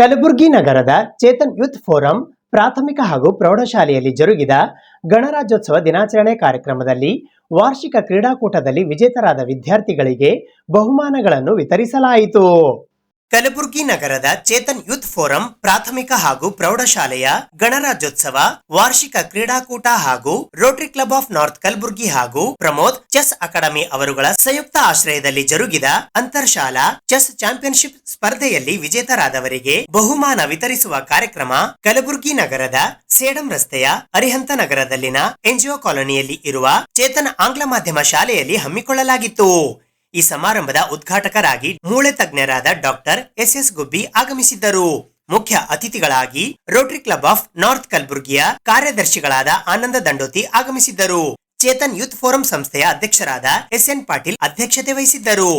ಕಲಬುರಗಿ ನಗರದ Chetan youth forum ಪ್ರಾಥಮಿಕ ಹಾಗೂ ಪ್ರೌಢಶಾಲೆಯಲ್ಲಿ ಜರುಗಿದ ಗಣರಾಜ್ಯೋತ್ಸವ ದಿನಾಚರಣೆ ಕಾರ್ಯಕ್ರಮದಲ್ಲಿ ವಾರ್ಷಿಕ ಕ್ರೀಡಾಕೂಟದಲ್ಲಿ ವಿಜೇತರಾದ ವಿದ್ಯಾರ್ಥಿಗಳಿಗೆ ಬಹುಮಾನಗಳನ್ನು ವಿತರಿಸಲಾಯಿತು. ಕಲಬುರಗಿ ನಗರದ ಚೇತನ್ ಯೂತ್ ಫೋರಂ ಪ್ರಾಥಮಿಕ ಹಾಗೂ ಪ್ರೌಢಶಾಲೆಯ ಗಣರಾಜ್ಯೋತ್ಸವ, ವಾರ್ಷಿಕ ಕ್ರೀಡಾಕೂಟ ಹಾಗೂ rotary club of north Kalaburagi ಹಾಗೂ ಪ್ರಮೋದ್ ಚೆಸ್ ಅಕಾಡೆಮಿ ಅವರುಗಳ ಸಂಯುಕ್ತ ಆಶ್ರಯದಲ್ಲಿ ಜರುಗಿದ ಅಂತರ್ಶಾಲಾ ಚೆಸ್ ಚಾಂಪಿಯನ್ಶಿಪ್ ಸ್ಪರ್ಧೆಯಲ್ಲಿ ವಿಜೇತರಾದವರಿಗೆ ಬಹುಮಾನ ವಿತರಿಸುವ ಕಾರ್ಯಕ್ರಮ ಕಲಬುರಗಿ ನಗರದ ಸೇಡಂ ರಸ್ತೆಯ ಅರಿಹಂತ ನಗರದಲ್ಲಿನ ಎನ್ಜಿಒ ಕಾಲೋನಿಯಲ್ಲಿ ಇರುವ ಚೇತನ್ ಆಂಗ್ಲ ಮಾಧ್ಯಮ ಶಾಲೆಯಲ್ಲಿ ಹಮ್ಮಿಕೊಳ್ಳಲಾಗಿತ್ತು. ಈ ಸಮಾರಂಭದ ಉದ್ಘಾಟಕರಾಗಿ ಮೂಳೆ ತಜ್ಞರಾದ ಡಾಕ್ಟರ್ ಎಸ್ ಎಸ್ ಗುಬ್ಬಿ ಆಗಮಿಸಿದ್ದರು. ಮುಖ್ಯ ಅತಿಥಿಗಳಾಗಿ ರೋಟರಿ ಕ್ಲಬ್ ಆಫ್ ನಾರ್ತ್ ಕಲಬುರ್ಗಿಯ ಕಾರ್ಯದರ್ಶಿಗಳಾದ ಆನಂದ ದಂಡೋತಿ ಆಗಮಿಸಿದ್ದರು. ಚೇತನ್ ಯೂತ್ ಫೋರಂ ಸಂಸ್ಥೆಯ ಅಧ್ಯಕ್ಷರಾದ ಎಸ್ ಎನ್ ಪಾಟೀಲ್ ಅಧ್ಯಕ್ಷತೆ ವಹಿಸಿದ್ದರು.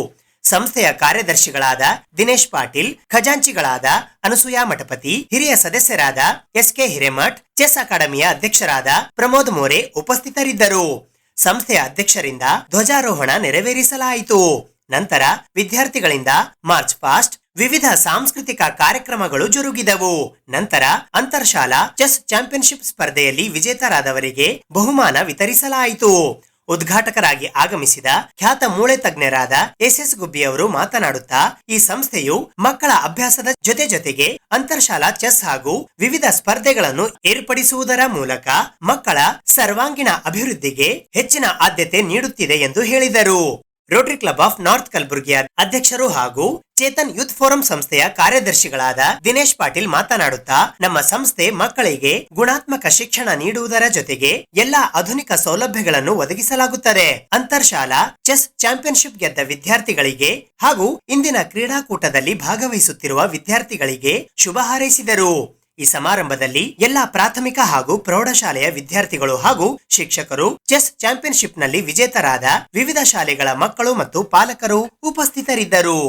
ಸಂಸ್ಥೆಯ ಕಾರ್ಯದರ್ಶಿಗಳಾದ ದಿನೇಶ್ ಪಾಟೀಲ್, ಖಜಾಂಚಿಗಳಾದ ಅನಸೂಯಾ ಮಠಪತಿ, ಹಿರಿಯ ಸದಸ್ಯರಾದ ಎಸ್ ಕೆ ಹಿರೇಮಠ್, ಚೆಸ್ ಅಕಾಡೆಮಿಯ ಅಧ್ಯಕ್ಷರಾದ ಪ್ರಮೋದ್ ಮೋರೆ ಉಪಸ್ಥಿತರಿದ್ದರು. ಸಂಸ್ಥೆಯ ಅಧ್ಯಕ್ಷರಿಂದ ಧ್ವಜಾರೋಹಣ ನೆರವೇರಿಸಲಾಯಿತು. ನಂತರ ವಿದ್ಯಾರ್ಥಿಗಳಿಂದ ಮಾರ್ಚ್ ಪಾಸ್ಟ್ ವಿವಿಧ ಸಾಂಸ್ಕೃತಿಕ ಕಾರ್ಯಕ್ರಮಗಳು ಜರುಗಿದವು. ನಂತರ ಅಂತರ್ಶಾಲಾ ಚೆಸ್ ಚಾಂಪಿಯನ್ಶಿಪ್ ಸ್ಪರ್ಧೆಯಲ್ಲಿ ವಿಜೇತರಾದವರಿಗೆ ಬಹುಮಾನ ವಿತರಿಸಲಾಯಿತು. ಉದ್ಘಾಟಕರಾಗಿ ಆಗಮಿಸಿದ ಖ್ಯಾತ ಮೂಳೆ ತಜ್ಞರಾದ ಎಸ್ ಎಸ್ ಗುಬ್ಬಿ ಅವರು ಮಾತನಾಡುತ್ತಾ, ಈ ಸಂಸ್ಥೆಯು ಮಕ್ಕಳ ಅಭ್ಯಾಸದ ಜೊತೆ ಜೊತೆಗೆ ಅಂತರ್ಶಾಲಾ ಚೆಸ್ ಹಾಗೂ ವಿವಿಧ ಸ್ಪರ್ಧೆಗಳನ್ನು ಏರ್ಪಡಿಸುವುದರ ಮೂಲಕ ಮಕ್ಕಳ ಸರ್ವಾಂಗೀಣ ಅಭಿವೃದ್ಧಿಗೆ ಹೆಚ್ಚಿನ ಆದ್ಯತೆ ನೀಡುತ್ತಿದೆ ಎಂದು ಹೇಳಿದರು. ರೋಟರಿ ಕ್ಲಬ್ ಆಫ್ ನಾರ್ತ್ ಕಲಬುರಗಿಯ ಅಧ್ಯಕ್ಷರು ಹಾಗೂ ಚೇತನ್ ಯೂತ್ ಫೋರಂ ಸಂಸ್ಥೆಯ ಕಾರ್ಯದರ್ಶಿಗಳಾದ ದಿನೇಶ್ ಪಾಟೀಲ್ ಮಾತನಾಡುತ್ತಾ, ನಮ್ಮ ಸಂಸ್ಥೆ ಮಕ್ಕಳಿಗೆ ಗುಣಾತ್ಮಕ ಶಿಕ್ಷಣ ನೀಡುವುದರ ಜೊತೆಗೆ ಎಲ್ಲಾ ಆಧುನಿಕ ಸೌಲಭ್ಯಗಳನ್ನು ಒದಗಿಸಲಾಗುತ್ತದೆ. ಅಂತರ್ಶಾಲಾ, ಚೆಸ್ ಚಾಂಪಿಯನ್ಶಿಪ್ ಗೆದ್ದ ವಿದ್ಯಾರ್ಥಿಗಳಿಗೆ ಹಾಗೂ ಇಂದಿನ ಕ್ರೀಡಾಕೂಟದಲ್ಲಿ ಭಾಗವಹಿಸುತ್ತಿರುವ ವಿದ್ಯಾರ್ಥಿಗಳಿಗೆ ಶುಭ ಹಾರೈಸಿದರು. ಈ ಸಮಾರಂಭದಲ್ಲಿ ಎಲ್ಲಾ ಪ್ರಾಥಮಿಕ ಹಾಗೂ ಪ್ರೌಢಶಾಲೆಯ ವಿದ್ಯಾರ್ಥಿಗಳು ಹಾಗೂ ಶಿಕ್ಷಕರು, ಚೆಸ್ ಚಾಂಪಿಯನ್ಶಿಪ್ನಲ್ಲಿ ವಿಜೇತರಾದ ವಿವಿಧ ಶಾಲೆಗಳ ಮಕ್ಕಳು ಮತ್ತು ಪಾಲಕರು ಉಪಸ್ಥಿತರಿದ್ದರು.